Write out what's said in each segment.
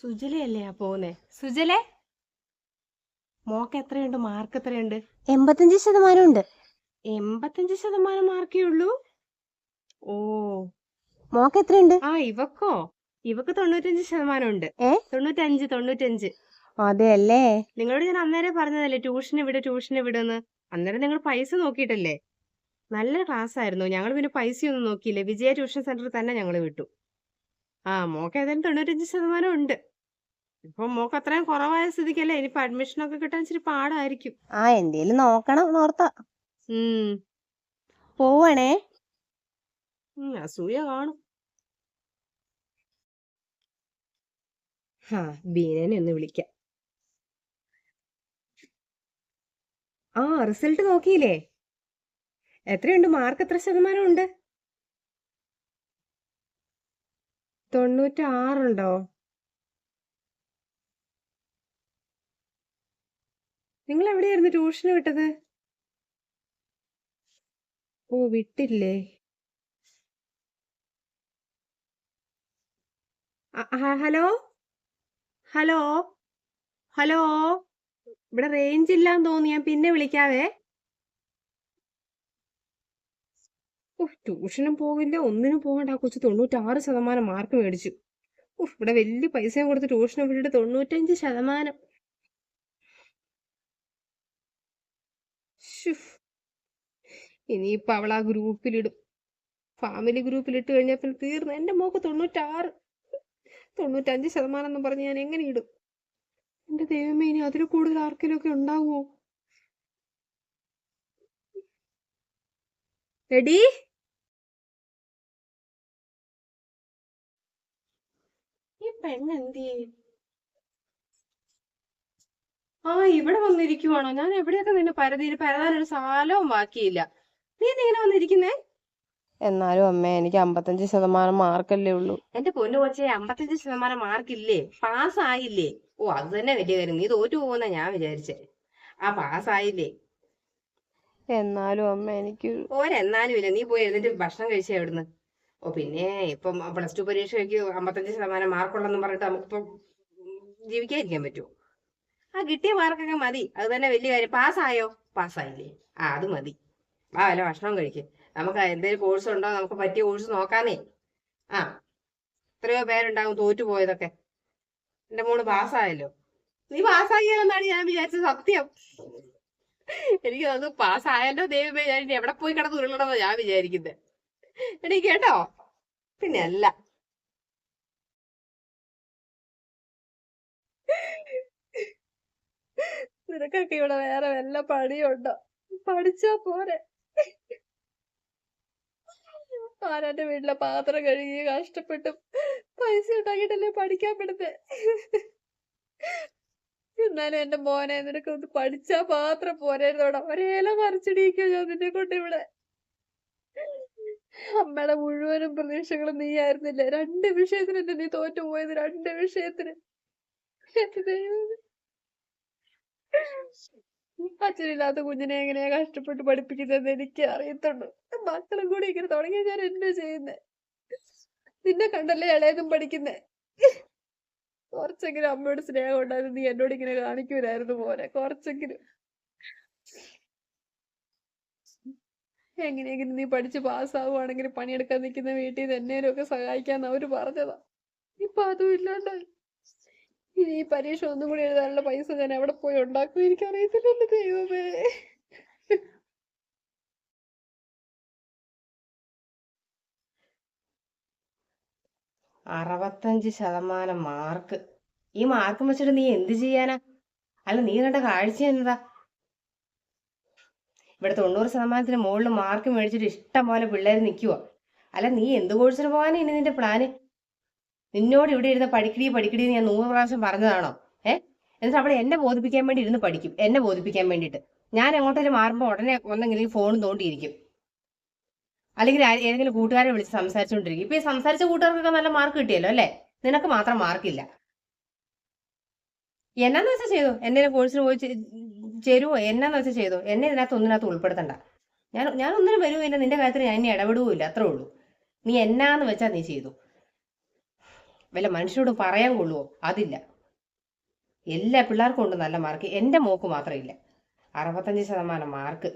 സുജലയല്ലേ ആ പോകുന്നേ സുജല? മോക്ക് എത്രയുണ്ട്? മാർക്ക് എത്രയുണ്ട്? എൺപത്തഞ്ച് ശതമാനം ഉണ്ട് എൺപത്തഞ്ച് ശതമാനം മാർക്കേ ഉള്ളൂ? ഓ. മോക്ക് എത്രയുണ്ട്? ആ ഇവക്കോ? ഇവക്ക് തൊണ്ണൂറ്റഞ്ച് ശതമാനം ഉണ്ട് ഏ? തൊണ്ണൂറ്റഞ്ച് തൊണ്ണൂറ്റഞ്ച്. അതെ അല്ലേ നിങ്ങളോട് ഞാൻ അന്നേരം പറഞ്ഞതല്ലേ ട്യൂഷന് വിട് ട്യൂഷന് വിടുന്ന്? അന്നേരം നിങ്ങൾ പൈസ നോക്കിയിട്ടല്ലേ? നല്ല ക്ലാസ് ആയിരുന്നു ഞങ്ങൾ പിന്നെ പൈസയൊന്നും നോക്കിയില്ലേ. വിജയ ട്യൂഷൻ സെന്ററിൽ തന്നെ ഞങ്ങൾ വിട്ടു. ആ മോക്ക് ഏതായാലും തൊണ്ണൂറ്റഞ്ച് ശതമാനം ഉണ്ട് ഇപ്പൊ മോക്ക് അത്രയും കുറവായ സ്ഥിതിക്കല്ലേ? ഇനിയിപ്പൊ അഡ്മിഷൻ ഒക്കെ കിട്ടാൻ ഇച്ചിരി പാടായിരിക്കും. ആ എന്തേലും നോക്കണം നോർത്ത ഉം. പോവണേ? ഉം, അസൂയ കാണും. ഹാ ബീനനെ ഒന്ന് വിളിക്കാം. ആ റിസൾട്ട് നോക്കിയില്ലേ? എത്രയുണ്ട്? മാർക്ക് എത്ര ശതമാനം ഉണ്ട്? തൊണ്ണൂറ്റാറുണ്ടോ? നിങ്ങൾ എവിടെയായിരുന്നു ട്യൂഷന് വിട്ടത്? ഓ വിട്ടില്ലേ? ഹലോ? ഹലോ? ഹലോ? ഇവിടെ റേഞ്ച് ഇല്ലാന്ന് തോന്നി ഞാൻ പിന്നെ വിളിക്കാവേ. ട്യൂഷനും പോകില്ല ഒന്നിനും പോകണ്ട ആ കൊച്ചു തൊണ്ണൂറ്റാറ് ശതമാനം മാർക്ക് മേടിച്ചു. ഇവിടെ വലിയ പൈസയും കൊടുത്ത് ട്യൂഷന് വിട്ടിട്ട് തൊണ്ണൂറ്റഞ്ച് ശതമാനം. ഇനിയിപ്പൊ അവൾ ആ ഗ്രൂപ്പിലിടും. ഫാമിലി ഗ്രൂപ്പിലിട്ട് കഴിഞ്ഞാൽ പിന്നെ തീർന്നു. എന്റെ മോക്ക് തൊണ്ണൂറ്റാറ് തൊണ്ണൂറ്റഞ്ച് ശതമാനം എന്ന് പറഞ്ഞ് ഞാൻ എങ്ങനെ ഇടും? എന്റെ ദൈവമേ ഇനി അതിൽ കൂടുതൽ ആർക്കെങ്കിലും ഒക്കെ ഉണ്ടാവുമോ? എടി! ഈ പെണ്ണ് എന്തിയേ ആ ഇവിടെ വന്നിരിക്കുവാണോ? ഞാൻ എവിടെയൊക്കെ നിന്നെ പരതിയിൽ ഒരു സാലവും ബാക്കിയില്ല. നീ ഇങ്ങനെ വന്നിരിക്കുന്നേ? എന്നാലും അമ്മേ എനിക്ക് അമ്പത്തഞ്ച് ശതമാനം മാർക്കല്ലേ ഉള്ളൂ. എന്റെ പൊന്നു കൊച്ചെ അമ്പത്തഞ്ച് ശതമാനം മാർക്കില്ലേ? പാസ് ആയില്ലേ ഓ അത് തന്നെ വലിയ കാര്യം. നീ തോറ്റു പോകുന്ന ഞാൻ വിചാരിച്ചേ. ആ പാസ് ആയില്ലേ എന്നാലും അമ്മ എനിക്ക് ഓരെന്നാലും ഇല്ല. നീ പോയി എന്നിട്ട് ഭക്ഷണം കഴിച്ചേ എവിടുന്ന് ഓ പിന്നെ ഇപ്പം പ്ലസ് ടു പരീക്ഷയ്ക്ക് അമ്പത്തഞ്ച് ശതമാനം മാർക്കുള്ളെന്ന് പറഞ്ഞിട്ട് നമുക്കിപ്പം ജീവിക്കാതിരിക്കാൻ പറ്റുമോ ആ കിട്ടിയ മാർക്കൊക്കെ മതി. അത് തന്നെ വലിയ കാര്യം. പാസ്സായോ? പാസ്സായില്ലേ? ആ അത് മതി. ആ വല്ല ഭക്ഷണം കഴിക്കും. നമുക്ക് എന്തെങ്കിലും കോഴ്സ് ഉണ്ടോ? നമുക്ക് പറ്റിയ കോഴ്സ് നോക്കാന്നേ. ആ എത്രയോ പേരുണ്ടാവും തോറ്റു പോയതൊക്കെ. എന്റെ മോൾ പാസ്സായല്ലോ. നീ പാസ്സാക്കിയാലെന്നാണ് ഞാൻ വിചാരിച്ചത്. സത്യം. എനിക്ക് തോന്നുന്നു പാസ്സായല്ലോ ദൈവമേ. ഞാൻ എവിടെ പോയി കിടന്ന് ഉരുളണമെന്നാണ് ഞാൻ വിചാരിക്കുന്നത് എടീ കേട്ടോ? പിന്നെ അല്ല നിനക്കൊക്കെ ഇവിടെ വേറെ വല്ല പണിയുണ്ടോ? പഠിച്ചാ പോരെ. ആരാന്റെ വീട്ടിലെ പാത്രം കഴുകി കഷ്ടപ്പെട്ട് പൈസ ഉണ്ടാക്കിയിട്ടല്ലേ പഠിക്കാൻ വിടുന്നേ? എന്നാലും എന്റെ മോനെ നിനക്ക് ഒന്ന് പഠിച്ചാ മാത്രം പോരായിരുന്നോടാ ഒരേല മറിച്ചിടിയിക്കോ ഞാൻ നിന്നെ കൊണ്ട് ഇവിടെ. അമ്മയുടെ മുഴുവനും പ്രതീക്ഷകളും നീ ആയിരുന്നില്ലേ? രണ്ട് വിഷയത്തിന് എന്നെ നീ തോറ്റു പോയത് രണ്ട് വിഷയത്തിന്. അച്ഛനില്ലാത്ത കുഞ്ഞിനെ എങ്ങനെയാ കഷ്ടപ്പെട്ട് പഠിപ്പിക്കുന്നതെന്ന് എനിക്ക് അറിയത്തുള്ളൂ. മക്കളും കൂടി ഇങ്ങനെ തുടങ്ങിയ ഞാൻ എന്നെ ചെയ്യുന്നേ? നിന്നെ കണ്ടല്ലേ ഇളയതും പഠിക്കുന്നേ? കുറച്ചെങ്കിലും അമ്മയോട് സ്നേഹം ഉണ്ടായിരുന്നു. നീ എന്നോട് ഇങ്ങനെ കാണിക്കൂലായിരുന്നു പോലെ കുറച്ചെങ്കിലും. എങ്ങനെയെങ്കിലും നീ പഠിച്ച് പാസ്സാവുകയാണെങ്കിൽ പണിയെടുക്കാൻ നിൽക്കുന്ന വീട്ടിൽ നിന്ന് എന്നേലും ഒക്കെ സഹായിക്കാന്ന് അവർ പറഞ്ഞതാ. ഇപ്പൊ അതും ഇല്ലാണ്ടായി. ഇനി ഈ പരീക്ഷ ഒന്നും കൂടി എഴുതാനുള്ള പൈസ ഞാൻ എവിടെ പോയി ഉണ്ടാക്കും. എനിക്കറിയത്തില്ലല്ലോ ദൈവമേ. അറുപത്തഞ്ച് ശതമാനം മാർക്ക്. ഈ മാർക്ക് വെച്ചിട്ട് നീ എന്ത് ചെയ്യാനാ? അല്ല നീ കണ്ട കാഴ്ച എന്നതാ ഇവിടെ തൊണ്ണൂറ് ശതമാനത്തിന് മുകളിൽ മാർക്ക് മേടിച്ചിട്ട് ഇഷ്ടം പോലെ പിള്ളേർ നിൽക്കുക അല്ല നീ എന്ത് കോഴ്സിന് പോകാനാ ഇനി നിന്റെ പ്ലാന് നിന്നോട് ഇവിടെ ഇരുന്ന് പഠിക്കടി പഠിക്കടി ഞാൻ നൂറ് പ്രാവശ്യം പറഞ്ഞതാണോ? ഏ? എന്നിട്ട് അവിടെ എന്നെ ബോധിപ്പിക്കാൻ വേണ്ടി ഇരുന്ന് പഠിക്കും. എന്നെ ബോധിപ്പിക്കാൻ വേണ്ടിയിട്ട്. ഞാൻ എങ്ങോട്ടേലും മാറുമ്പോൾ ഉടനെ ഒന്നെങ്കിലും ഫോൺ തോണ്ടിയിരിക്കും. അല്ലെങ്കിൽ ഏതെങ്കിലും കൂട്ടുകാരെ വിളിച്ച് സംസാരിച്ചുകൊണ്ടിരിക്കും. ഇപ്പൊ ഈ സംസാരിച്ച കൂട്ടുകാർക്കൊക്കെ നല്ല മാർക്ക് കിട്ടിയല്ലോ അല്ലേ? നിനക്ക് മാത്രം മാർക്കില്ല എന്നാന്ന് വെച്ചാൽ ചെയ്തു? എന്നെ കോഴ്സിന് പോയി ചേരുവോ? എന്നാന്ന് വെച്ചാൽ ചെയ്തു? എന്നെ ഇതിനകത്ത് ഒന്നിനകത്ത് ഉൾപ്പെടുത്തണ്ട. ഞാൻ ഞാൻ ഒന്നിനും വരുവില്ല നിന്റെ കാര്യത്തിൽ ഞാൻ ഇനി ഇടപെടുകയില്ല അത്രേ ഉള്ളൂ. നീ എന്നാന്ന് വെച്ചാൽ നീ ചെയ്തു. വല്ല മനുഷ്യരോട് പറയാൻ കൊള്ളുവോ? അതില്ല. എല്ലാ പിള്ളേർക്കും ഉണ്ട് നല്ല മാർക്ക് എന്റെ മോക്ക് മാത്രമില്ല. അറുപത്തഞ്ച് ശതമാനം മാർക്ക്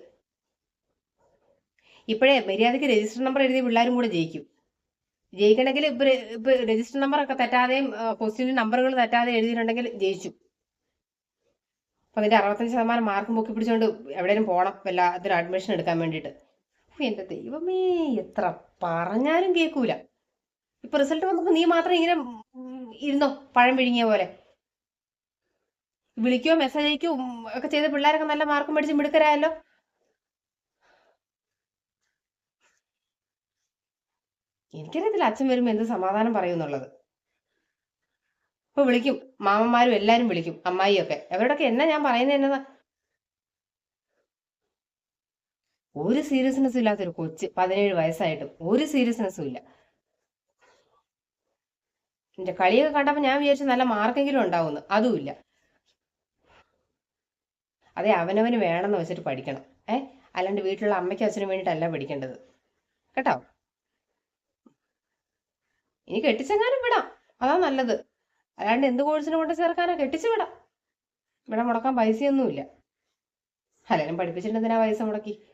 ഇപ്പോഴേ മര്യാദയ്ക്ക് രജിസ്റ്റർ നമ്പർ എഴുതിയ പിള്ളേരും കൂടെ ജയിക്കും. ജയിക്കണമെങ്കിൽ ഇപ്പൊ ഇപ്പൊ രജിസ്റ്റർ നമ്പർ ഒക്കെ തെറ്റാതെയും ക്വസ്റ്റ്യൻ നമ്പറുകൾ തെറ്റാതെ എഴുതിയിട്ടുണ്ടെങ്കിൽ ജയിച്ചു. അപ്പൊ അതിന്റെ അറുപത്തഞ്ച് ശതമാനം മാർക്കും പൊക്കി പിടിച്ചുകൊണ്ട് എവിടെയും പോകണം അതൊരു അഡ്മിഷൻ എടുക്കാൻ വേണ്ടിയിട്ട്. എന്റെ ദൈവമേ എത്ര പറഞ്ഞാലും കേൾക്കൂല. ഇപ്പൊ റിസൾട്ട് വന്നപ്പോ നീ മാത്രം ഇങ്ങനെ ഇരുന്നോ? പഴം വിഴുങ്ങിയ പോലെ. വിളിക്കോ മെസ്സേജ് അയക്കോ ഒക്കെ ചെയ്ത പിള്ളേരൊക്കെ നല്ല മാർക്ക് മേടിച്ച് മിടുക്കരായല്ലോ. എനിക്കറിയത്തില്ല അച്ഛൻ വരുമ്പോ എന്ത് സമാധാനം പറയുന്നുള്ളത് ഇപ്പൊ വിളിക്കും. മാമന്മാരും എല്ലാരും വിളിക്കും. അമ്മായിയൊക്കെ. അവരോടൊക്കെ എന്നാ ഞാൻ പറയുന്നത് എന്നതാ? ഒരു സീരിയസ്നെസ്സും ഇല്ലാത്തൊരു കൊച്ച് പതിനേഴ് വയസ്സായിട്ടും ഒരു സീരിയസ്നെസ്സും ഇല്ല. എന്റെ കളിയൊക്കെ കണ്ടപ്പോ ഞാൻ വിചാരിച്ചു നല്ല മാർക്കെങ്കിലും ഉണ്ടാവുമെന്ന് അതുമില്ല. അതെ അവനവന് വേണമെന്ന് വെച്ചിട്ട് പഠിക്കണം. ഏ? അല്ലാണ്ട് വീട്ടിലുള്ള അമ്മയ്ക്കും അച്ഛനും വേണ്ടിയിട്ടല്ല പഠിക്കേണ്ടത്. കേട്ടോ? ഇനി കെട്ടിച്ചെങ്ങാനും വിടാം. അതാ നല്ലത്. അല്ലാണ്ട് എന്ത് കോഴ്സിനും കൊണ്ട് ചേർക്കാനോ? കെട്ടിച്ചു വിടാം. ഇവിടെ മുടക്കാൻ പൈസയൊന്നുമില്ല. അല്ലെങ്കിലും പഠിപ്പിച്ചിട്ട് എന്തിനാ പൈസ മുടക്കി?